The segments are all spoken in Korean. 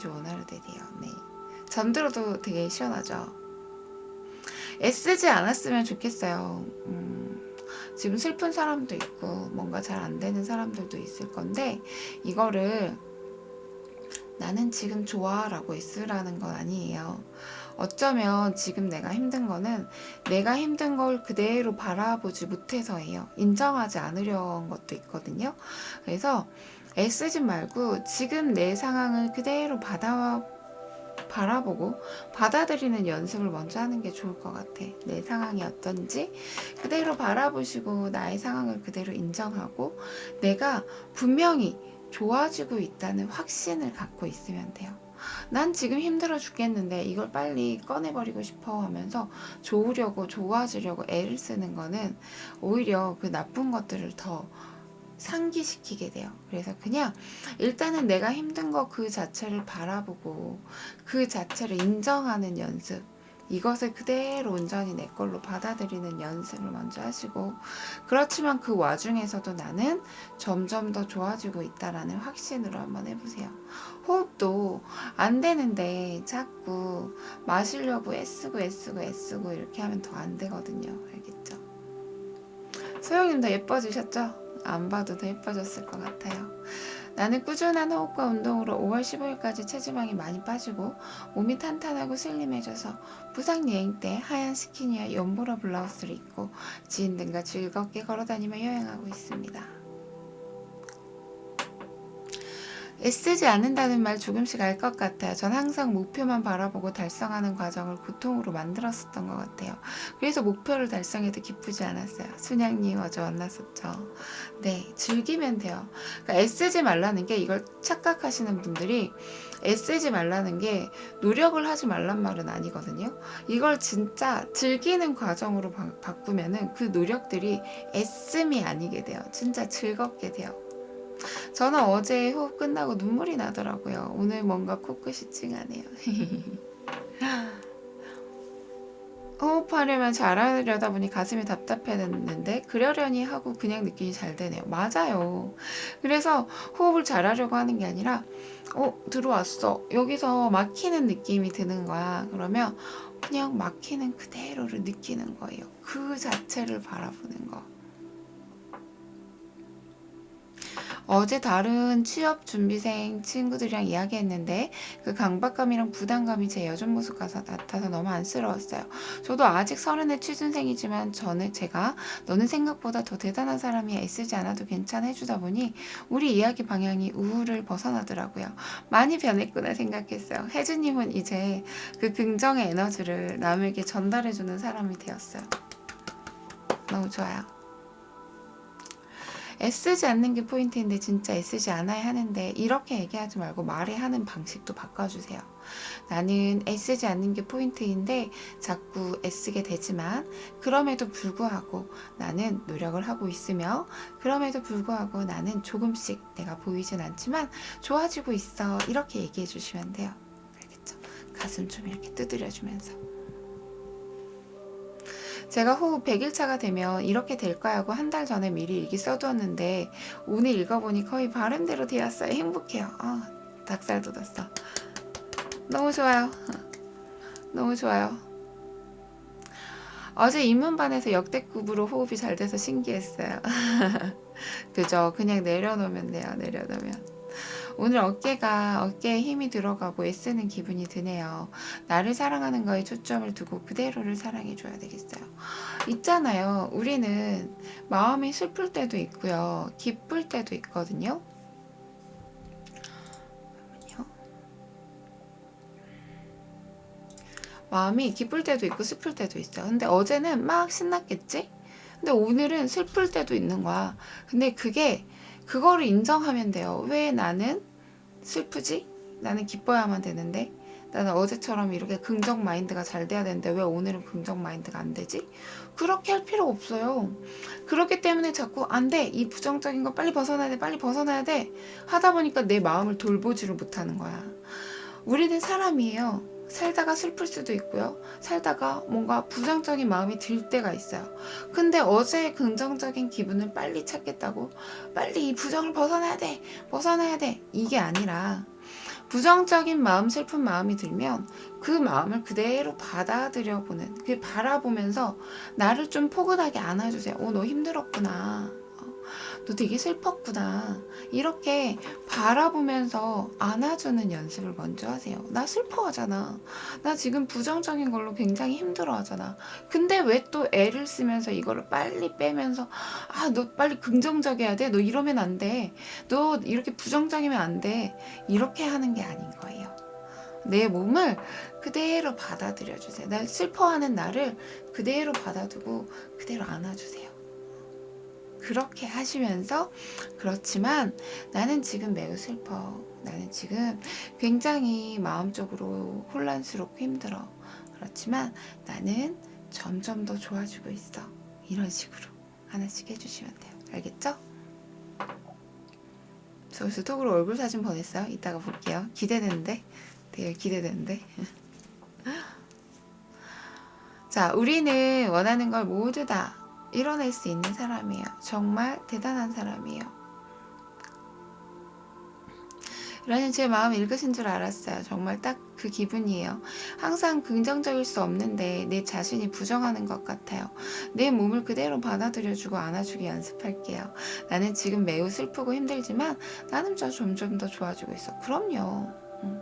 좋은 하루 되세요. 네. 잠들어도 되게 시원하죠. 애쓰지 않았으면 좋겠어요. 음, 지금 슬픈 사람도 있고 뭔가 잘 안 되는 사람들도 있을 건데 이거를 나는 지금 좋아라고 있으라는 건 아니에요. 어쩌면 지금 내가 힘든 거는 내가 힘든 걸 그대로 바라보지 못해서예요. 인정하지 않으려는 것도 있거든요. 그래서 애쓰지 말고 지금 내 상황을 그대로 받아 바라보고 받아들이는 연습을 먼저 하는 게 좋을 것 같아. 내 상황이 어떤지 그대로 바라보시고 나의 상황을 그대로 인정하고 내가 분명히 좋아지고 있다는 확신을 갖고 있으면 돼요. 난 지금 힘들어 죽겠는데 이걸 빨리 꺼내버리고 싶어 하면서 좋으려고 좋아지려고 애를 쓰는 거는 오히려 그 나쁜 것들을 더 상기시키게 돼요. 그래서 그냥 일단은 내가 힘든 거 그 자체를 바라보고 그 자체를 인정하는 연습. 이것을 그대로 온전히 내 걸로 받아들이는 연습을 먼저 하시고 그렇지만 그 와중에서도 나는 점점 더 좋아지고 있다라는 확신으로 한번 해보세요. 호흡도 안 되는데 자꾸 마시려고 애쓰고 애쓰고 애쓰고 이렇게 하면 더 안 되거든요. 알겠죠? 소영님도 예뻐지셨죠? 안 봐도 더 예뻐졌을 것 같아요. 나는 꾸준한 호흡과 운동으로 5월 15일까지 체지방이 많이 빠지고 몸이 탄탄하고 슬림해져서 부산 여행 때 하얀 스키니와 연보라 블라우스를 입고 지인 들과 즐겁게 걸어다니며 여행하고 있습니다. 애쓰지 않는다는 말 조금씩 알 것 같아요. 전 항상 목표만 바라보고 달성하는 과정을 고통으로 만들었었던 것 같아요. 그래서 목표를 달성해도 기쁘지 않았어요. 순양님 어제 만났었죠. 네, 즐기면 돼요. 그러니까 애쓰지 말라는 게 이걸 착각하시는 분들이 애쓰지 말라는 게 노력을 하지 말란 말은 아니거든요. 이걸 진짜 즐기는 과정으로 바, 바꾸면은 그 노력들이 애씀이 아니게 돼요. 진짜 즐겁게 돼요. 저는 어제 호흡 끝나고 눈물이 나더라고요. 오늘 뭔가 코끝이 찡하네요. 호흡하려면 잘하려다 보니 가슴이 답답해졌는데 그러려니 하고 그냥 느낌이 잘 되네요. 맞아요. 그래서 호흡을 잘하려고 하는 게 아니라 어 들어왔어. 여기서 막히는 느낌이 드는 거야. 그러면 그냥 막히는 그대로를 느끼는 거예요. 그 자체를 바라보는 거. 어제 다른 취업 준비생 친구들이랑 이야기했는데 그 강박감이랑 부담감이 제 여전 모습 같아서 너무 안쓰러웠어요. 저도 아직 서른의 취준생이지만 저는 제가 너는 생각보다 더 대단한 사람이 애쓰지 않아도 괜찮아 해주다 보니 우리 이야기 방향이 우울을 벗어나더라고요. 많이 변했구나 생각했어요. 혜주님은 이제 그 긍정의 에너지를 남에게 전달해주는 사람이 되었어요. 너무 좋아요. 애쓰지 않는 게 포인트인데 진짜 애쓰지 않아야 하는데 이렇게 얘기하지 말고 말해 하는 방식도 바꿔주세요. 나는 애쓰지 않는 게 포인트인데 자꾸 애쓰게 되지만 그럼에도 불구하고 나는 노력을 하고 있으며 그럼에도 불구하고 나는 조금씩 내가 보이진 않지만 좋아지고 있어 이렇게 얘기해 주시면 돼요. 알겠죠? 가슴 좀 이렇게 두드려 주면서 제가 호흡 100일차가 되면 이렇게 될 거야 하고 한 달 전에 미리 일기 써두었는데 오늘 읽어보니 거의 발음대로 되었어요. 행복해요. 아, 닭살 돋았어. 너무 좋아요. 너무 좋아요. 어제 입문반에서 역대급으로 호흡이 잘 돼서 신기했어요. 그죠? 그냥 내려놓으면 돼요. 내려놓으면. 오늘 어깨가 어깨에 힘이 들어가고 애쓰는 기분이 드네요. 나를 사랑하는 거에 초점을 두고 그대로를 사랑해 줘야 되겠어요. 있잖아요. 우리는 마음이 슬플 때도 있고요. 기쁠 때도 있거든요. 마음이 기쁠 때도 있고 슬플 때도 있어요. 근데 어제는 막 신났겠지? 근데 오늘은 슬플 때도 있는 거야. 근데 그게 그거를 인정하면 돼요. 왜 나는 슬프지? 나는 기뻐야만 되는데 나는 어제처럼 이렇게 긍정 마인드가 잘 돼야 되는데 왜 오늘은 긍정 마인드가 안 되지? 그렇게 할 필요 없어요. 그렇기 때문에 자꾸 안 돼. 이 부정적인 거 빨리 벗어나야 돼. 빨리 벗어나야 돼. 하다 보니까 내 마음을 돌보지를 못하는 거야. 우리는 사람이에요. 살다가 슬플 수도 있고요. 살다가 뭔가 부정적인 마음이 들 때가 있어요. 근데 어제의 긍정적인 기분을 빨리 찾겠다고 빨리 이 부정을 벗어나야 돼. 벗어나야 돼. 이게 아니라 부정적인 마음, 슬픈 마음이 들면 그 마음을 그대로 받아들여 보는, 그 바라보면서 나를 좀 포근하게 안아주세요. 어, 너 힘들었구나. 어, 너 되게 슬펐구나. 이렇게 바라보면서 안아주는 연습을 먼저 하세요. 나 슬퍼하잖아. 나 지금 부정적인 걸로 굉장히 힘들어 하잖아. 근데 왜 또 애를 쓰면서 이거를 빨리 빼면서, 아, 너 빨리 긍정적이어야 돼. 너 이러면 안 돼. 너 이렇게 부정적이면 안 돼. 이렇게 하는 게 아닌 거예요. 내 몸을 그대로 받아들여 주세요. 날 슬퍼하는 나를 그대로 받아두고 그대로 안아주세요. 그렇게 하시면서 그렇지만 나는 지금 매우 슬퍼. 나는 지금 굉장히 마음적으로 혼란스럽고 힘들어. 그렇지만 나는 점점 더 좋아지고 있어. 이런 식으로 하나씩 해주시면 돼요. 알겠죠? 저 여기서 톡으로 얼굴 사진 보냈어요. 이따가 볼게요. 기대되는데. 되게 기대되는데. 자, 우리는 원하는 걸 모두 다 이뤄낼 수 있는 사람이에요. 정말 대단한 사람이에요. 라는 제 마음 읽으신 줄 알았어요. 정말 딱 그 기분이에요. 항상 긍정적일 수 없는데 내 자신이 부정하는 것 같아요. 내 몸을 그대로 받아들여주고 안아주기 연습할게요. 나는 지금 매우 슬프고 힘들지만 나는 저 점점 더 좋아지고 있어. 그럼요. 음.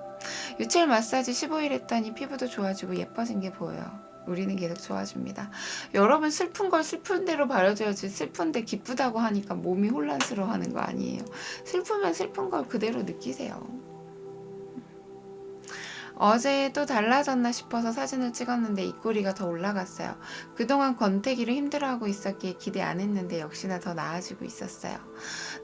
유철 마사지 15일 했더니 피부도 좋아지고 예뻐진 게 보여요. 우리는 계속 좋아집니다. 여러분 슬픈 걸 슬픈 대로 바라줘야지 슬픈데 기쁘다고 하니까 몸이 혼란스러워하는 거 아니에요. 슬프면 슬픈 걸 그대로 느끼세요. 어제 또 달라졌나 싶어서 사진을 찍었는데 입꼬리가 더 올라갔어요. 그동안 권태기를 힘들어하고 있었기에 기대 안 했는데 역시나 더 나아지고 있었어요.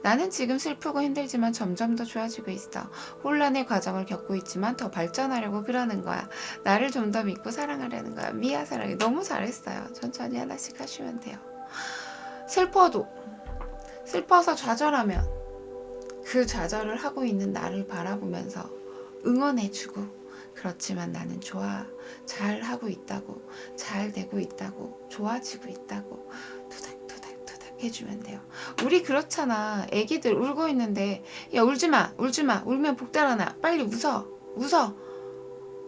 나는 지금 슬프고 힘들지만 점점 더 좋아지고 있어. 혼란의 과정을 겪고 있지만 더 발전하려고 그러는 거야. 나를 좀 더 믿고 사랑하려는 거야. 미아 사랑해. 너무 잘했어요. 천천히 하나씩 하시면 돼요. 슬퍼도 슬퍼서 좌절하면 그 좌절을 하고 있는 나를 바라보면서 응원해주고 그렇지만 나는 좋아 잘 하고 있다고 잘 되고 있다고 좋아지고 있다고 토닥토닥토닥 해주면 돼요. 우리 그렇잖아. 애기들 울고 있는데 야 울지 마 울지 마 울면 복 달아나 빨리 웃어 웃어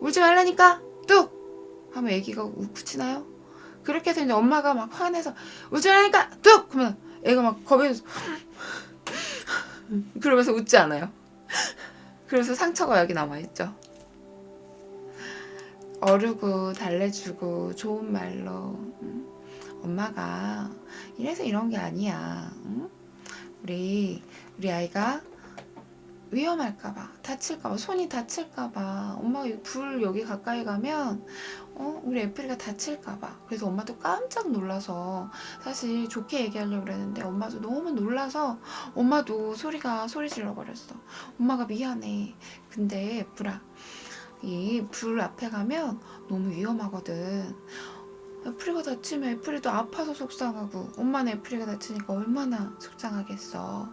울지 말라니까 뚝 하면 애기가 우- 붙이나요? 그렇게 해서 이제 엄마가 막 화내서 울지 말라니까 뚝 그러면 애가 막 겁에서 그러면서 웃지 않아요. 그래서 상처가 여기 남아 있죠. 어르고 달래주고 좋은 말로 응? 엄마가 이래서 이런 게 아니야. 응? 우리 우리 아이가 위험할까봐 다칠까봐 손이 다칠까봐 엄마가 불 여기 가까이 가면 어 우리 애플이가 다칠까봐 그래서 엄마도 깜짝 놀라서 사실 좋게 얘기하려고 그랬는데 엄마도 너무 놀라서 엄마도 소리가 소리 질러 버렸어 엄마가 미안해 근데 애플아 이 불 앞에 가면 너무 위험하거든. 애플이가 다치면 애플이도 아파서 속상하고 엄마는 애플이가 다치니까 얼마나 속상하겠어.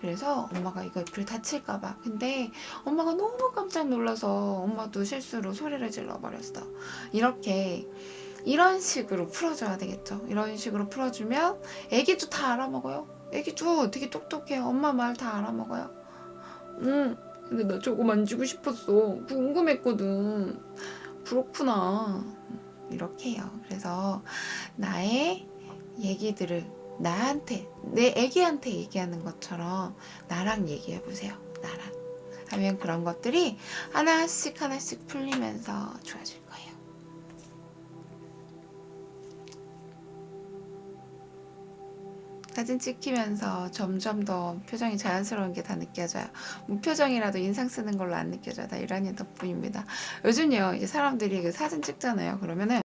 그래서 엄마가 이거 애플이 다칠까봐. 근데 엄마가 너무 깜짝 놀라서 엄마도 실수로 소리를 질러버렸어. 이렇게 이런 식으로 풀어줘야 되겠죠. 이런 식으로 풀어주면 애기도 다 알아먹어요. 애기도 되게 똑똑해요. 엄마 말 다 알아먹어요. 응. 근데 나 저거 만지고 싶었어. 궁금했거든. 그렇구나. 이렇게 해요. 그래서 나의 얘기들을 나한테, 내 애기한테 얘기하는 것처럼 나랑 얘기해 보세요. 나랑. 하면 그런 것들이 하나씩 하나씩 풀리면서 좋아질 거예요. 사진 찍히면서 점점 더 표정이 자연스러운 게 다 느껴져요. 무표정이라도 인상 쓰는 걸로 안 느껴져요. 다 이란이 덕분입니다. 요즘요, 이제 사람들이 그 사진 찍잖아요. 그러면은